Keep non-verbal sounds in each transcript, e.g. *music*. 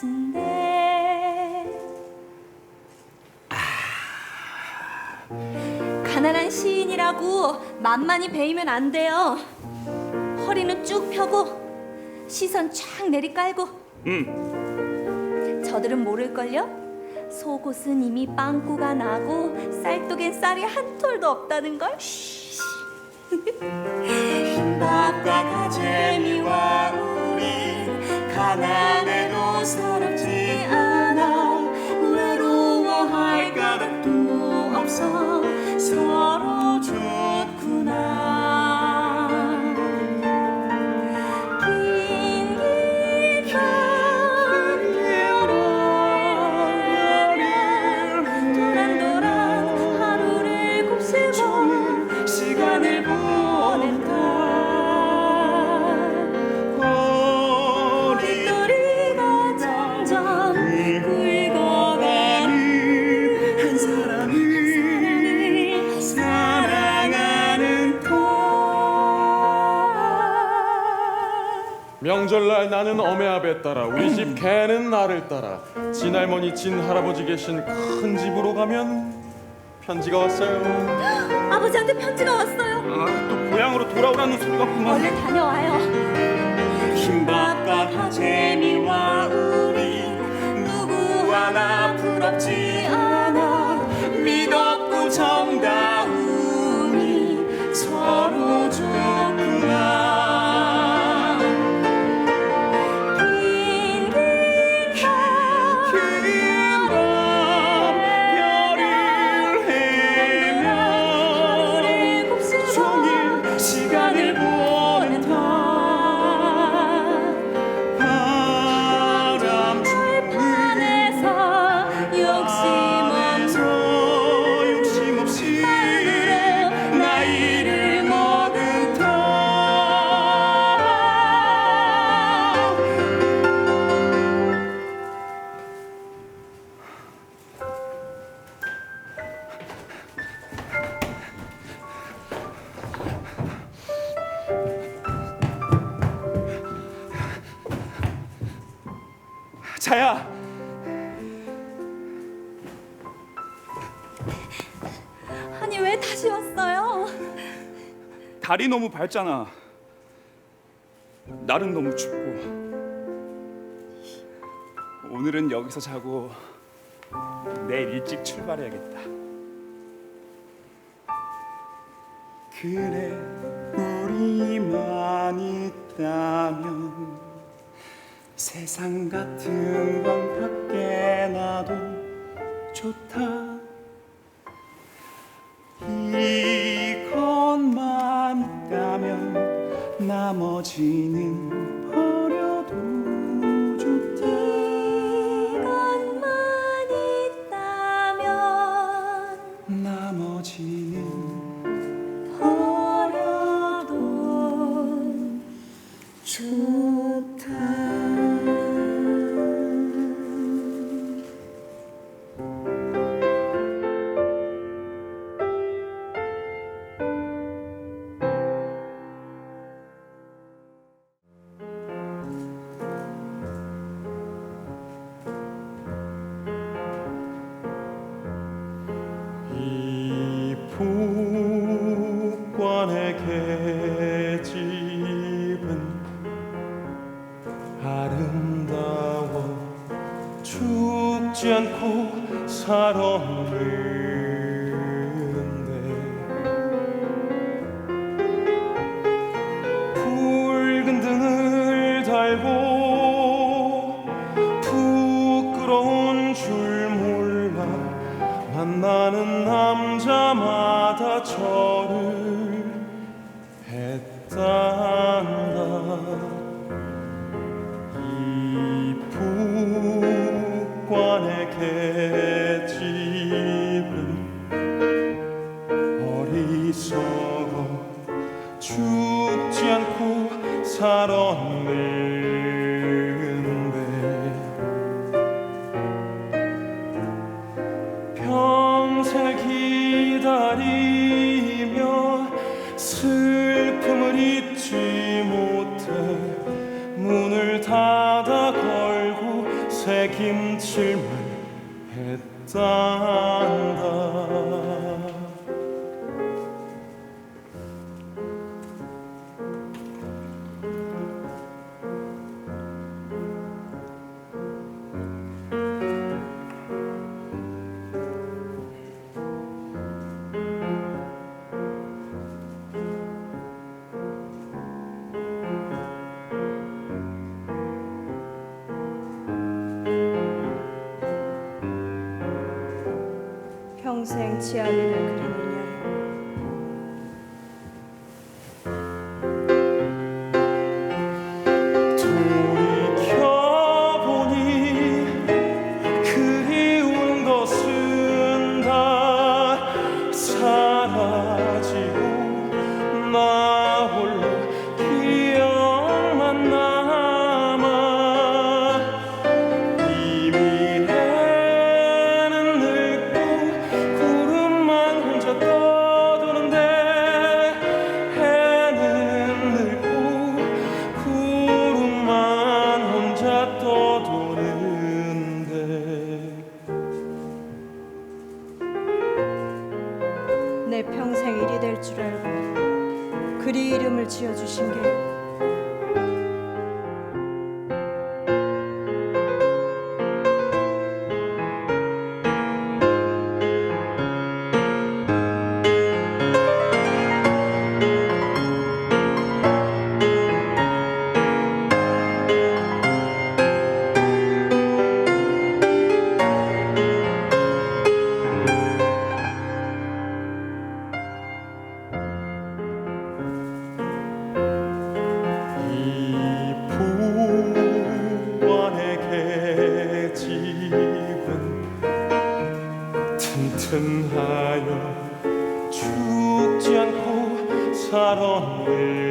같은데. 아, 가난한 시인이라고 만만히 베이면 안 돼요. 허리는 쭉 펴고 시선 쫙 내리깔고. 음. 저들은 모를걸요? 속옷은 이미 빵꾸가 나고 쌀떡엔 쌀이 한 톨도 없다는 걸? 흰밥과 가재미와 우린 가난해. 도 서럽지 않아. 외로워할 까닭도 없어 날 나는 어메아베 따라 우리 집 개는 나를 따라 진할머니 진할아버지 계신 큰 집으로 가면 편지가 왔어요 *gasps* 아버지한테 편지가 왔어요. 아, 또 고향으로 돌아오라는 소리가 구만 얼른 다녀와요. 흰밥과 가재미와 우리 누구 하나 부럽지 자야 아니 왜 다시 왔어요? 달이 너무 밝잖아. 날은 너무 춥고. 오늘은 여기서 자고 내일 일찍 출발해야겠다. 그래 우리만 있다면 세상 같은 건 밖에 나도 좋다. 이것만 있다면 나머지 않고 살았는데 붉은 등을 달고 부끄러운 줄 몰라 만나는 남자마다 절을 했단다. 이 북관의 계 않고 평생 취하기를 그립 살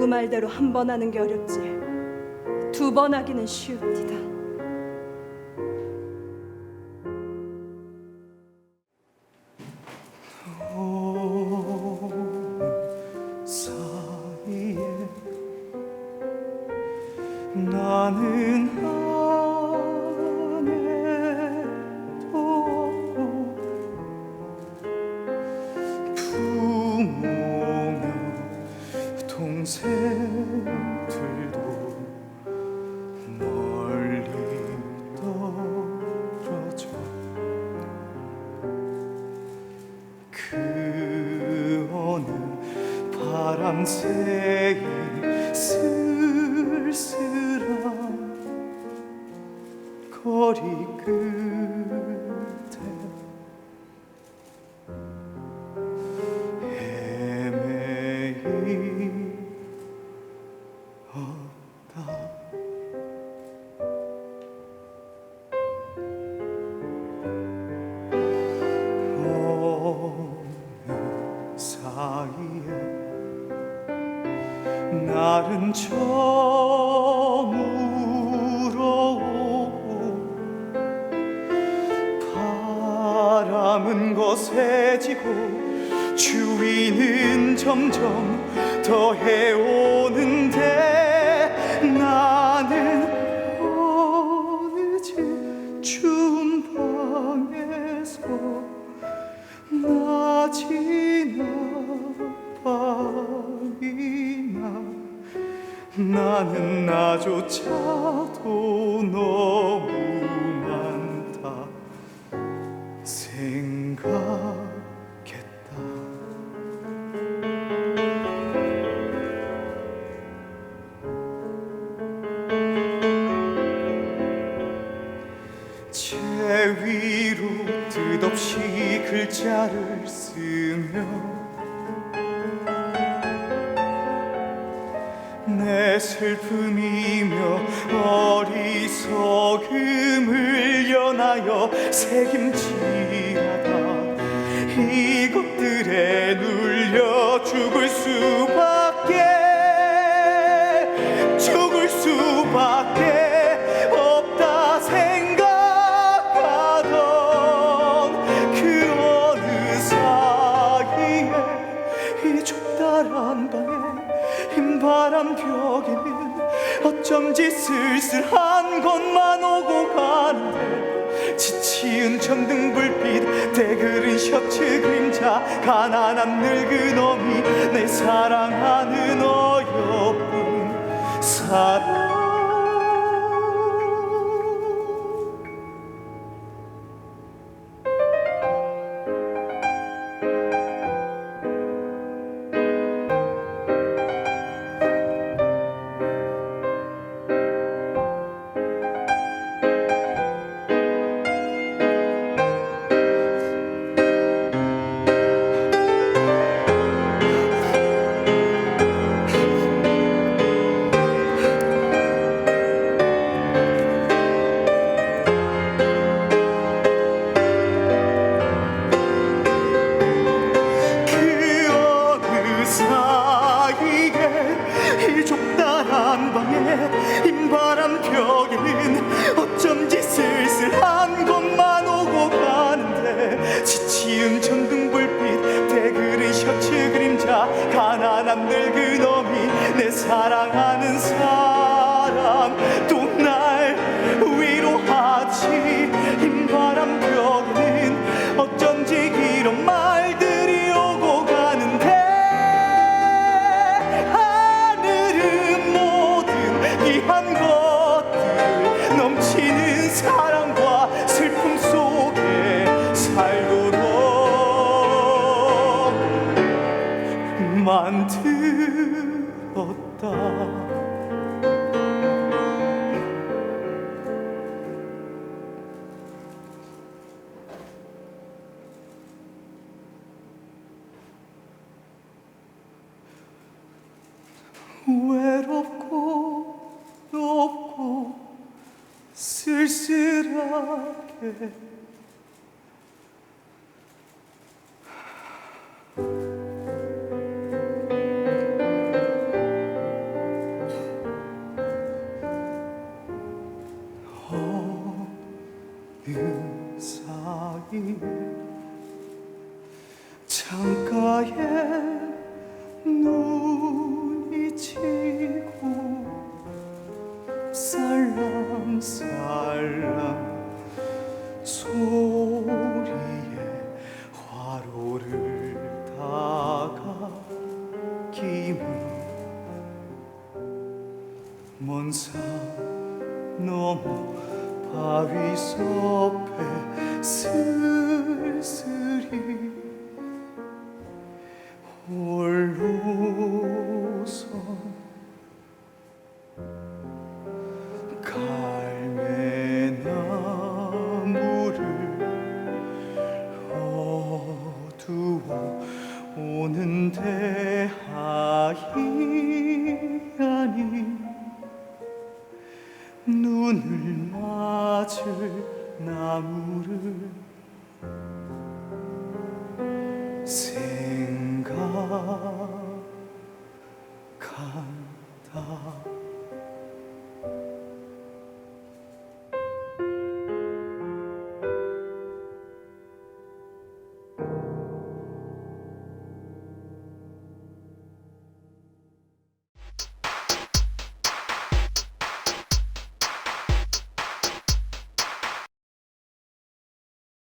누구 말대로 한 번 하는 게 어렵지. 두 번 하기는 없고 부모며 동생들도 멀리 떨어져. 그 어느 바람 새 바람은 거세지고 추위는 점점 더 해오는데 나는 어느 집 추운 방에서 낮이나 밤이나 나는 나조차도 너 생각했다. 제 위로 뜻없이 글자를 쓰며 내 슬픔이며 어리석음을 연하여 새김질하다 이것들에 눌려 죽을 수밖에 죽을 수밖에 없다 생각하던 그 어느 사이에 이 좁다란 방에 흰 바람 벽에는 어쩐지 쓸쓸한 것만 오고 가는데 지치은 전등 불빛 대그른 셔츠 그림자 가난한 늙은 어미 내 사랑하는 어여쁜 사랑 흰바 외롭고 높고 쓸쓸하게